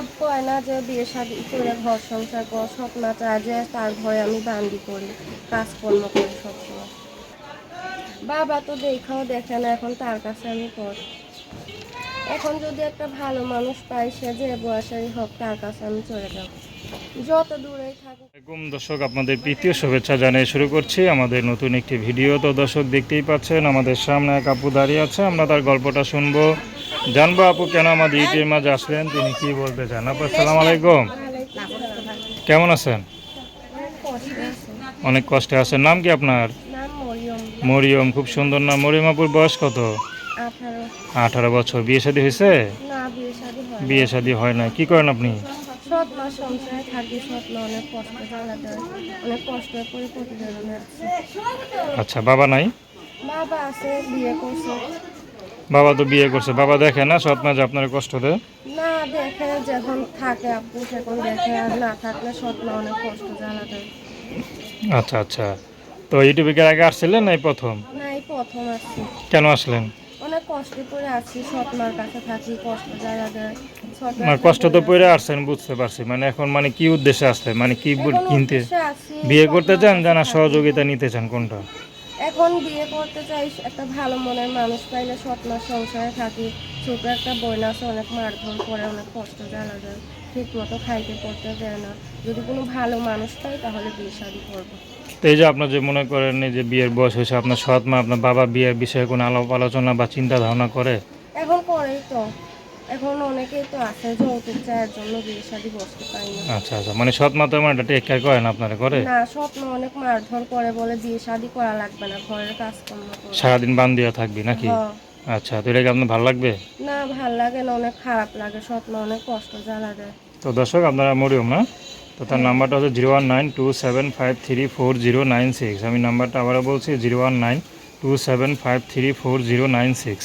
সব কয় না যে বিয়ে শাদি করে ঘর সংসার কর, সব না চায় যে তার ঘরে আমি বান্দি করি, কাজকর্ম করি সবসময়। বাবা তো দেখাও দেখে না, এখন তার কাছে আমি কর এখন যদি একটা ভালো মানুষ পাই, সে যে বয়সেরই হোক, তার কাছে আমি চলে যাব। যত দর্শক, আপনাদের প্রীতীয় শুভেচ্ছা জানিয়ে শুরু করছি। আমাদের নতুন একটি ভিডিও, তো দর্শক দেখতেই পাচ্ছেন, আমাদের সামনে এক আপু দাঁড়িয়ে আছে, আমরা তার গল্পটা শুনব। জানব আপু কেন আমাদের ইউটিউবের মাঝে আসলেন তিনি কি বলতে চান? আপু আসসালাম আলাইকুম। কেমন আছেন? অনেক কষ্টে আছেন। নাম কি আপনার? মরিয়ম। খুব সুন্দর নাম। মরিয়ম আপুর বয়স কত? আঠারো বছর। বিয়ে শাদী হয়েছে? বিয়ে শাদি হয় হয় না কি করেন আপনি? আচ্ছা বাবা নাই? বাবা আছে বিয়ে করছে। বাবা তো বিয়ে করছে। বাবা দেখে না সৎ মা যে আপনার কষ্ট দেয়? না দেখে যখন থাকে আপু সেখন দেখে আর না থাকলে সৎ মা অনেক কষ্ট দেয়। আচ্ছা আচ্ছা। তো ইউটিউবে কি আগে আসছিলেন না এই প্রথম? না এই প্রথম আসছি। কেন আসলেন? অনেক কষ্টে করে সৎ মার কাছে থাকি কষ্ট দেয়। মানে কষ্ট তো পড়ে আসছেন বুঝতে পারছি। মানে এখন মানে কি উদ্দেশ্যে আসলে মানে কি কিনতে? বিয়ে করতে চান জানা সহযোগিতা নিতে চান কোনটা? এখন বিয়ে করতে চাই একটা ভালো মনের মানুষ পাইলে মাস সংসারে থাকি। ছোট একটা বইনা আছে অনেক মারধর করে অনেক কষ্ট জ্বালা যায় ঠিক মতো খাইতে পড়তে দেয় না। যদি কোনো ভালো মানুষ পাই তাহলে বিয়ে শাদি করব। এই যে আপনার যে মনে করেন যে বিয়ের বয়স হয়েছে আপনার সৎ মা আপনার বাবা বিয়ের বিষয়ে কোনো আলাপ আলোচনা বা চিন্তা ধারণা করে? এখন করেই তো। এখন অনেকেই তো আছে যৌতুক চায়ের জন্য বিয়ে শাদি বসতে পারি না। আচ্ছা আচ্ছা। মানে সৎ মা তো আমার এটা টেক কেয়ার করেন আপনারা করে? না স্বপ্ন অনেক মারধর করে বলে বিয়ে শাদি করা লাগবে না ঘরের কাজকর্ম করে সারাদিন বান দিয়া থাকবি নাকি? হ্যাঁ। আচ্ছা তো এটা কি আপনার ভালো লাগবে? না ভালো লাগে না অনেক খারাপ লাগে স্বপ্ন অনেক কষ্ট জ্বালা দেয়। তো দর্শক আপনারা মরিয়ম না? তো তার নাম্বারটা হচ্ছে zero one nine two seven five three four zero nine six. আমি নাম্বারটা আবারও বলছি zero one nine two seven five three four zero nine six.